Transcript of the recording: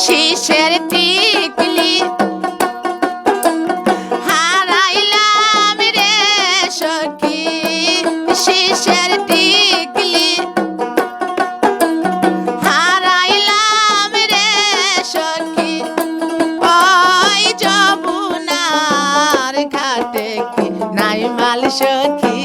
শিশের টিকলি হারাইলাম রে সখী শিশের টিকলি হারাইলাম রে সখী, ওই যমুনার ঘাটে কি নাই মাল সখী?